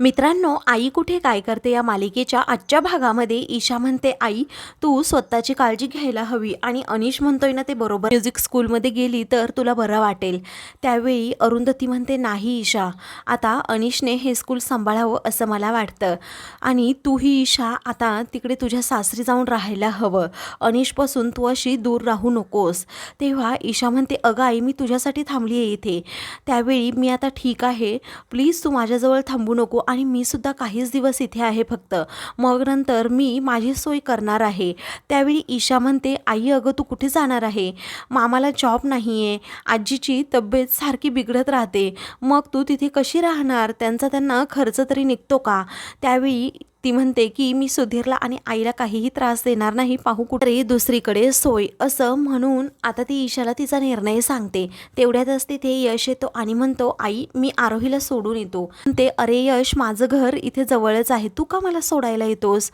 मित्रांनो आई कुठे काय करते या मालिकेच्या आजच्या भागामध्ये? ईशा म्हणते आई तू स्वतःची काळजी घ्यायला हवी. आणि अनिश म्हणतोय ना ते बरोबर म्युझिक स्कूलमध्ये गेली तर तुला बरं वाटेल. त्यावेळी अरुंधती म्हणते नाही ईशा आता अनिशने हे स्कूल सांभाळावं असं मला वाटतं. आणि तूही ईशा आता तिकडे तुझ्या सासरी जाऊन राहायला हवं. अनिशपासून तू अशी दूर राहू नकोस. तेव्हा ईशा म्हणते अगं आई मी तुझ्यासाठी थांबली आहे इथे. त्यावेळी मी आता ठीक आहे. प्लीज तू माझ्याजवळ थांबू नको. आणि मी सुद्धा काहीच दिवस इथे आहे फक्त. मग नंतर मी माझी सोय करणार आहे. त्यावेळी ईशा म्हणते आई अगं तू कुठे जाणार आहे? मामाला जॉब नाही आहे आजीची तब्येत सारखी बिघडत राहते. मग तू तिथे कशी राहणार? त्यांचा त्यांना खर्च तरी निघतो का? त्यावेळी ती म्हणते की मी सुधीरला आणि आईला काहीही त्रास देणार नाही पाहू कुठे दुसरीकडे सोय असं म्हणून आता ती ईशाला तिचा निर्णय सांगते. तेवढ्यातच तिथे यश येतो आणि म्हणतो आई मी आरोहीला सोडून येतो. ते अरे यश माझं घर इथे जवळच आहे तू का मला सोडायला येतोस?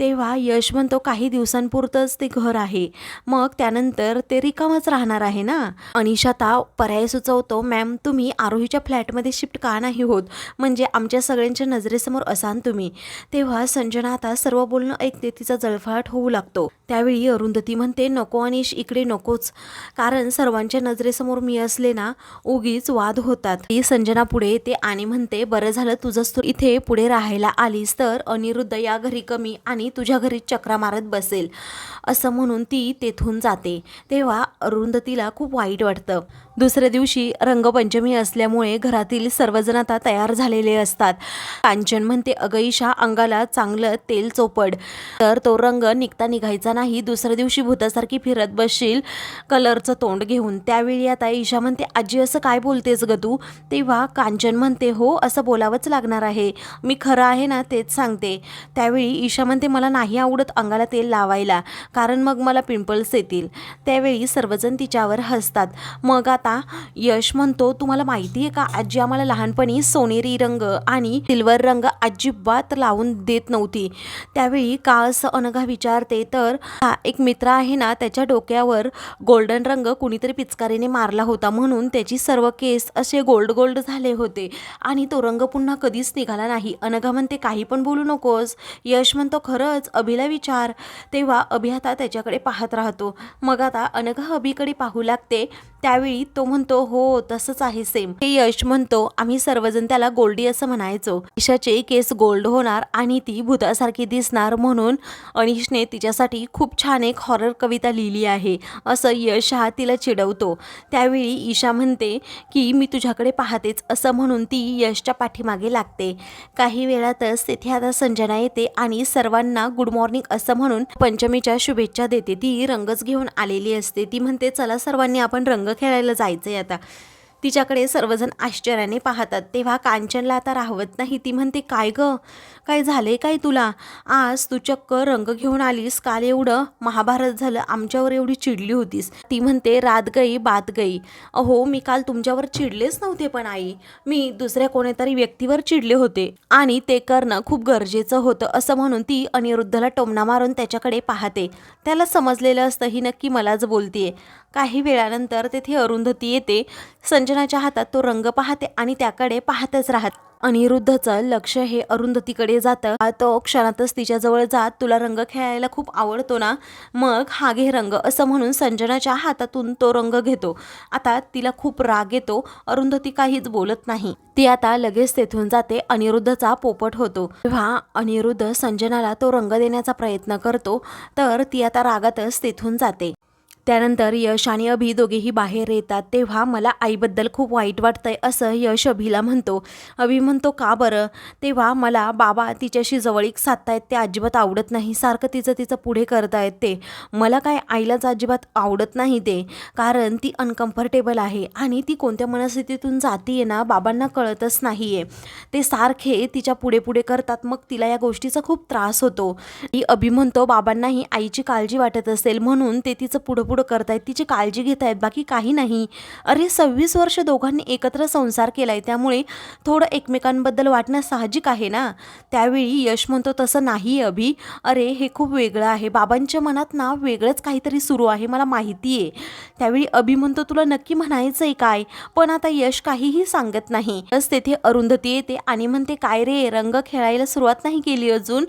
तेव्हा यश म्हणतो काही दिवसांपुरतंच ते घर आहे. मग त्यानंतर ते रिकामच राहणार आहे ना? अनिशा आता पर्याय सुचवतो मॅम तुम्ही आरोहीच्या फ्लॅटमध्ये शिफ्ट का नाही होत? म्हणजे आमच्या सगळ्यांच्या नजरेसमोर असाल तुम्ही. तेव्हा तेव्हा संजना आता सर्व बोलणं ऐकते तिचा जळफळाट होऊ लागतो. त्यावेळी अरुंधती म्हणते नको अनिश इकडे नकोच. कारण सर्वांच्या नजरेसमोर मी असले ना उगीच वाद होतात. ती संजना पुढे येते आणि म्हणते बरं झालं तुझंच तू इथे पुढे राहायला आलीस तर अनिरुद्ध या घरी कमी आणि तुझ्या घरी चक्रा मारत बसेल. असं म्हणून ती तेथून जाते. तेव्हा अरुंधतीला खूप वाईट वाटतं. दुसऱ्या दिवशी रंगपंचमी असल्यामुळे घरातील सर्वजण आता तयार झालेले असतात. कांचन म्हणते अगईशा ईशा त्याला चांगलं तेल चोपड. तर तो रंग निघता निघायचा नाही. दुसऱ्या दिवशी भूतासारखी फिरत बसशील कलरचं तोंड घेऊन. त्यावेळी आता ईशा म्हणते आजी असं काय बोलतेस ग तू? तेव्हा कांचन म्हणते हो असं बोलावंच लागणार आहे. मी खरं आहे ना तेच सांगते. त्यावेळी ईशा म्हणते मला नाही आवडत अंगाला तेल लावायला कारण मग मला पिंपल्स येतील. त्यावेळी सर्वजण तिच्यावर हसतात. मग आता यश म्हणतो तुम्हाला माहिती आहे का आजी आम्हाला लहानपणी सोनेरी रंग आणि सिल्वर रंग अजिबात लावून देत नव्हती. त्यावेळी का असं अनघा विचारते तर हा एक मित्र आहे ना त्याच्या डोक्यावर गोल्डन रंग कुणीतरी पिचकारीने मारला होता. म्हणून त्याची सर्व केस असे गोल्ड गोल्ड झाले होते आणि तो रंग पुन्हा कधीच निघाला नाही. अनघा म्हणते काही पण बोलू नकोस. यश म्हणतो खरंच अभिला विचार. तेव्हा अभि आता त्याच्याकडे पाहत राहतो. मग आता अनघा अभिकडे पाहू लागते. त्यावेळी तो म्हणतो हो तसंच आहे सेम हे यश म्हणतो आम्ही सर्वजण त्याला गोल्डी असं म्हणायचो. ईशाचे केस गोल्ड होणार आणि ती भूतासारखी दिसणार म्हणून अनिशने तिच्यासाठी खूप छान एक हॉरर कविता लिहिली आहे असं यश हा तिला चिडवतो. त्यावेळी ईशा म्हणते की मी तुझ्याकडे पाहतेच असं म्हणून ती यशच्या पाठीमागे लागते. काही वेळातच तिथे आता संजना येते आणि सर्वांना गुड मॉर्निंग असं म्हणून पंचमीच्या शुभेच्छा देते. ती रंगच घेऊन आलेली असते. ती म्हणते चला सर्वांनी आपण रंग खेळायला जायचंय आता. तिच्याकडे सर्वजण आश्चर्याने पाहतात. तेव्हा कांचनला आता राहवत नाही. ती म्हणते काय ग? काय झाले काय तुला? आज तू चक्क रंग घेऊन आलीस. काल एवढं महाभारत झालं. आमच्यावर एवढी चिडली होतीस. ती म्हणते रात गई बात गई. अहो मी काल तुमच्यावर चिडलेच नव्हते पण आई. मी दुसऱ्या कोणीतरी व्यक्तीवर चिडले होते. आणि ते करणं खूप गरजेचं होतं. असं म्हणून ती अनिरुद्धला टोमणा मारून त्याच्याकडे पाहते. त्याला समजलेलं असतं ही नक्की मलाच बोलतीये. काही वेळानंतर तेथे अरुंधती येते. संजनाच्या हातात तो रंग पाहते आणि त्याकडे पाहतच राहत. अनिरुद्धचं लक्ष हे अरुंधतीकडे जातं. तो क्षणातच तिच्याजवळ जात तुला रंग खेळायला खूप आवडतो ना? मग हा घे रंग असं म्हणून संजनाच्या हातातून तो रंग घेतो. आता तिला खूप राग येतो. अरुंधती काहीच बोलत नाही. ती आता लगेच तेथून जाते. अनिरुद्धचा पोपट होतो. तेव्हा अनिरुद्ध संजनाला तो रंग देण्याचा प्रयत्न करतो. तर ती आता रागातच तेथून जाते. त्यानंतर यश आणि अभि दोघेही बाहेर येतात. तेव्हा मला आईबद्दल खूप वाईट वाटतंय असं यश अभिला म्हणतो. अभि म्हणतो का बरं? तेव्हा मला बाबा तिच्याशी जवळीक साधतायत ते अजिबात आवडत नाही. सारखं तिचं तिचं पुढे करतायत ते. मला काय आईलाच अजिबात आवडत नाही ते. कारण ती अनकम्फर्टेबल आहे आणि ती कोणत्या मनस्थितीतून जातीये ना बाबांना कळतच नाही आहे ते सारखे तिच्या पुढे पुढे करतात. मग तिला या गोष्टीचा खूप त्रास होतो. ती अभि म्हणतो बाबांनाही आईची काळजी वाटत असेल. म्हणून ते तिचं पुढं पुढं पुढं करतायत तिची काळजी घेत आहेत बाकी काही नाही. अरे सव्वीस वर्ष दोघांनी एकत्र संसार केला आहे त्यामुळे थोडं एकमेकांबद्दल वाटणं साहजिक आहे ना? त्यावेळी यश म्हणतो तसं नाही अभि. अरे हे खूप वेगळं आहे. बाबांच्या मनात ना वेगळंच काहीतरी सुरू आहे मला माहिती आहे. त्यावेळी अभि म्हणतो तुला नक्की म्हणायचं आहे काय? पण आता यश काहीही सांगत नाही. बस तेथे अरुंधती येते आणि म्हणते काय रे रंग खेळायला सुरुवात नाही केली अजून?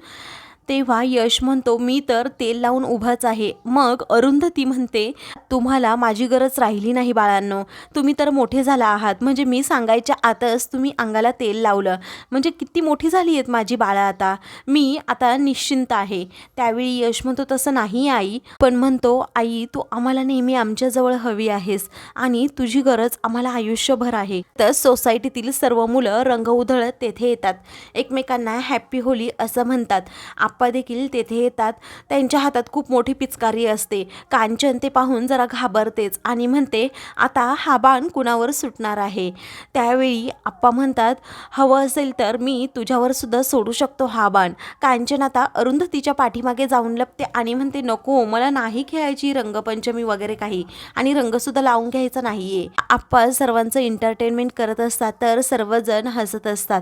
तेव्हा यश म्हणतो मी तर तेल लावून उभाच आहे. मग अरुंधती म्हणते तुम्हाला माझी गरज राहिली नाही बाळांनो. तुम्ही तर मोठे झाला आहात. म्हणजे मी सांगायच्या आतच तुम्ही अंगाला तेल लावलं. म्हणजे किती मोठी झाली आहेत माझी बाळं आता. मी आता निश्चिंत आहे. त्यावेळी यश म्हणतो तसं नाही आई. पण म्हणतो आई तू आम्हाला नेहमी आमच्याजवळ हवी आहेस. आणि तुझी गरज आम्हाला आयुष्यभर आहे. तर सोसायटीतील सर्व मुलं रंग उधळत तेथे येतात. एकमेकांना हॅप्पी होली असं म्हणतात. आप आप्पा देखील तेथे येतात. त्यांच्या हातात खूप मोठी पिचकारी असते. कांचन ते पाहून जरा घाबरतेच आणि म्हणते आता हा बाण कुणावर सुटणार आहे? त्यावेळी आप्पा म्हणतात हवं असेल तर मी तुझ्यावर सुद्धा सोडू शकतो हा बाण. कांचन आता अरुंधतीच्या पाठीमागे जाऊन लपते आणि म्हणते नको मला नाही खेळायची रंगपंचमी वगैरे काही आणि रंगसुद्धा लावून घ्यायचा नाहीये. आप्पा सर्वांचं एंटरटेनमेंट करत असतात तर सर्वजण हसत असतात.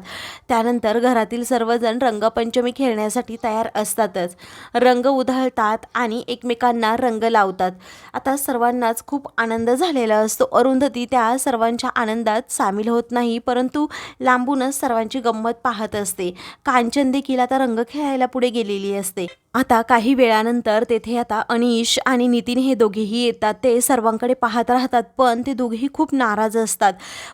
त्यानंतर घरातील सर्वजण रंगपंचमी खेळण्यासाठी तयार असतातच. रंग उधळतात आणि एकमेकांना रंग लावतात. आता सर्वांनाच खूप आनंद झालेला असतो. अरुंधती त्या सर्वांच्या आनंदात सामील होत नाही परंतु लांबूनच सर्वांची गंमत पाहत असते. कांचन देखील आता रंग खेळायला पुढे गेलेली असते. आता काही वेळानंतर तेथे आता अनिश आणि नितीन हे दोघेही येतात. ते सर्वांकडे पाहत राहतात पण ते दोघेही खूप नाराज असतात.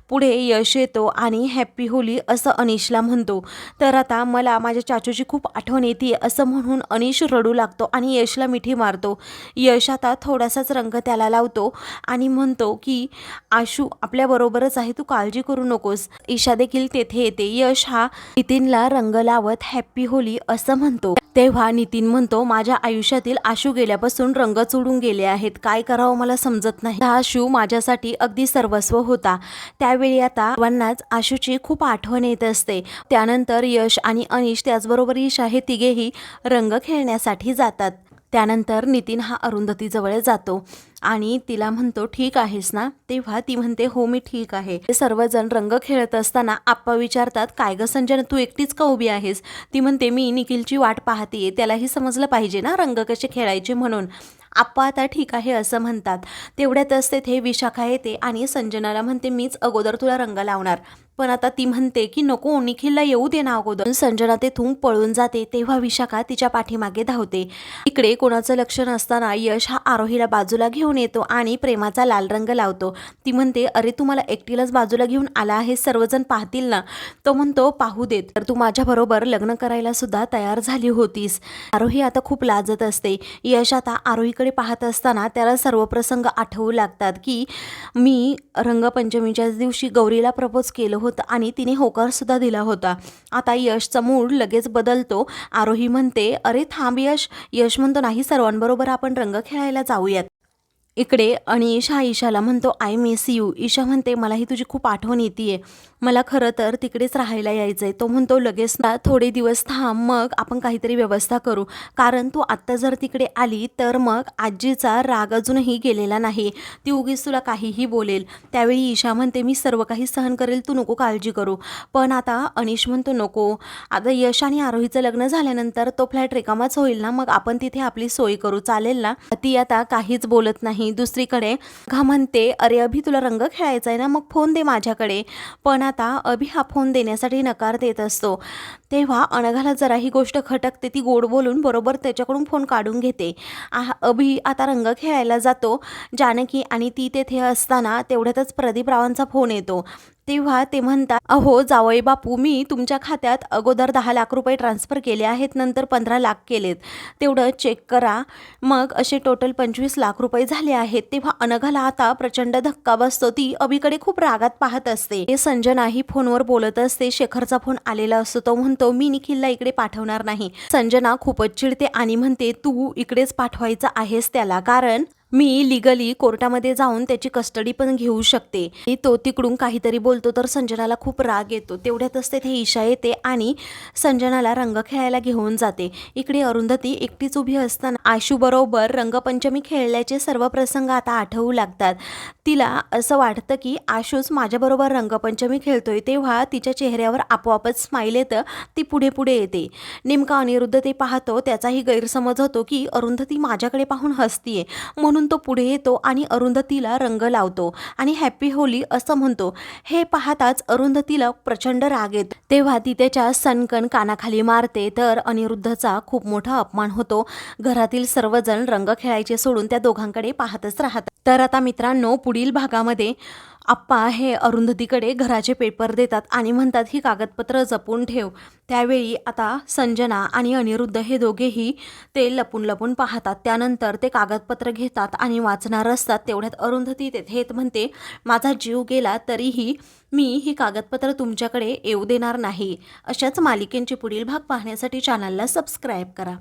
पुढे यश येतो आणि हॅप्पी होली असं अनिशला म्हणतो. तर आता मला माझ्या चाचूची खूप आठवण येते असं म्हणून अनिश रडू लागतो आणि यशला मिठी मारतो. यश आता थोडासाच रंग त्याला लावतो आणि म्हणतो की आशू आपल्याबरोबरच आहे तू काळजी करू नकोस. ईशा देखील तेथे येते. यश हा नितीनला रंग लावत हॅप्पी होली असं म्हणतो. तेव्हा नितीन म्हणतो माझ्या आयुष्यातील आशू गेल्यापासून रंग चोडून गेले आहेत. काय करावं मला समजत नाही. हा आशू माझ्यासाठी अगदी सर्वस्व होता. त्यावेळी आता सर्वांनाच आशूची खूप आठवण येत असते. त्यानंतर यश आणि अनिश त्याचबरोबर ईशा हे तिघेही रंग खेळण्यासाठी जातात. त्यानंतर नितीन हा अरुंधतीजवळ जातो आणि तिला म्हणतो ठीक आहेस ना? तेव्हा ती म्हणते हो मी ठीक आहे. सर्वजण रंग खेळत असताना आप्पा विचारतात काय ग संजना तू एकटीच का उभी आहेस? ती म्हणते मी निखिलची वाट पाहते त्यालाही समजलं पाहिजे ना रंग कसे खेळायचे म्हणून. आप्पा आता ठीक आहे असं म्हणतात. तेवढ्यातच तेथे विशाखा येते आणि संजनाला म्हणते मीच अगोदर तुला रंग लावणार. पण आता ती म्हणते की नको निखिलला येऊ दे ना अगोदर. संजना तेथून पळून जाते तेव्हा विशाखा तिच्या पाठीमागे धावते. इकडे कोणाचं लक्ष नसताना यश हा आरोहीला बाजूला घेऊन येतो आणि प्रेमाचा लाल रंग लावतो. ती म्हणते अरे तू मला एकटीलाच बाजूला घेऊन आला आहे सर्वजण पाहतील ना. तो म्हणतो पाहू देत. तर तू माझ्याबरोबर लग्न करायला सुद्धा तयार झाली होतीस. आरोही आता खूप लाजत असते. यश आता आरोहीकडे पाहत असताना त्याला सर्व प्रसंग आठवू लागतात की मी रंगपंचमीच्या दिवशी गौरीला प्रपोज केलं होतं आणि तिने होकार सुद्धा दिला होता. आता यशचा मूड लगेच बदलतो. आरोही म्हणते अरे थांब यश. यश म्हणतो नाही सर्वांबरोबर आपण रंग खेळायला जाऊयात. इकडे आणि ईशा ईशाला म्हणतो आय मिस यू ईशा म्हणते मलाही तुझी खूप आठवण येते आहे मला खरं तर तिकडेच राहायला यायचं आहे तो म्हणतो लगेच ना थोडे दिवस थांब मग आपण काहीतरी व्यवस्था करू. कारण तू आत्ता जर तिकडे आली तर मग आजीचा राग अजूनही गेलेला नाही. ती उगीच तुला काहीही बोलेल. त्यावेळी ईशा म्हणते मी सर्व काही सहन करेल तू नको काळजी करू. पण आता अनिश म्हणतो नको. आता यश आणि आरोहीचं लग्न झाल्यानंतर तो फ्लॅट रिकामाच होईल ना मग आपण तिथे आपली सोय करू. चालेल ना? ती आता काहीच बोलत नाही. दुसरीकडे घा म्हणते अरे अभि तुला रंग खेळायचा आहे ना? मग फोन दे माझ्याकडे. पण आता अभि हा फोन देण्यासाठी नकार देत असतो. तेव्हा अनघाला जरा ही गोष्ट खटकते ती गोड बोलून बरोबर त्याच्याकडून फोन काढून घेते. आ अभि आता रंग खेळायला जातो. जानकी आणि ती तेथे असताना तेवढ्यातच प्रदीप रावांचा फोन येतो. तेव्हा ते म्हणतात अहो जावई बापू मी तुमच्या खात्यात अगोदर दहा लाख रुपये ट्रान्स्फर केले आहेत नंतर पंधरा लाख केलेत. तेवढं चेक करा. मग असे टोटल पंचवीस लाख रुपये झाले आहेत. तेव्हा अनघाला आता प्रचंड धक्का बसतो. ती अभिकडे खूप रागात पाहत असते. हे संजनाही फोनवर बोलत असते. शेखरचा फोन आलेला असतो. तो म्हणतो मी निखिलला इकडे पाठवणार नाही. संजना खूपच चिडते आणि म्हणते तू इकडेच पाठवायचं आहेस त्याला. कारण मी लिगली कोर्टामध्ये जाऊन त्याची कस्टडी पण घेऊ शकते. तो तिकडून काहीतरी बोलतो तर संजनाला खूप राग येतो. तेवढ्यातच तेथे ईशा येते आणि संजनाला रंग खेळायला घेऊन जाते. इकडे अरुंधती एकटीच उभी असताना आशूबरोबर रंगपंचमी खेळल्याचे सर्व प्रसंग आता आठवू लागतात. तिला असं वाटतं की आशूच माझ्याबरोबर रंगपंचमी खेळतोय तेव्हा तिच्या चेहऱ्यावर आपोआपच स्माईल येतं ती पुढे पुढे येते. नेमका अनिरुद्ध ते पाहतो त्याचाही गैरसमज होतो की अरुंधती माझ्याकडे पाहून हसतीये. म्हणून तो पुढे येतो आणि अरुंधतीला रंग लावतो आणि हॅपी होली असं म्हणतो. हे पाहताच अरुंधतीला प्रचंड राग येतो. तेव्हा ती त्याच्या सनकन कानाखाली मारते तर अनिरुद्धचा खूप मोठा अपमान होतो. घरातील सर्वजण रंग खेळायचे सोडून त्या दोघांकडे पाहतच राहतात. तर आता मित्रांनो पुढील भागामध्ये आप्पा हे अरुंधतीकडे घराचे पेपर देतात आणि म्हणतात ही कागदपत्र जपून ठेव. त्यावेळी आता संजना आणि अनिरुद्ध हे दोघेही ते लपून लपून पाहतात. त्यानंतर ते कागदपत्र घेतात आणि वाचणार असतात. तेवढ्यात अरुंधती तेथे म्हणते माझा जीव गेला तरीही मी ही कागदपत्र तुमच्याकडे येऊ देणार नाही. अशाच मालिकेंचे पुढील भाग पाहण्यासाठी चॅनलला सबस्क्राईब करा.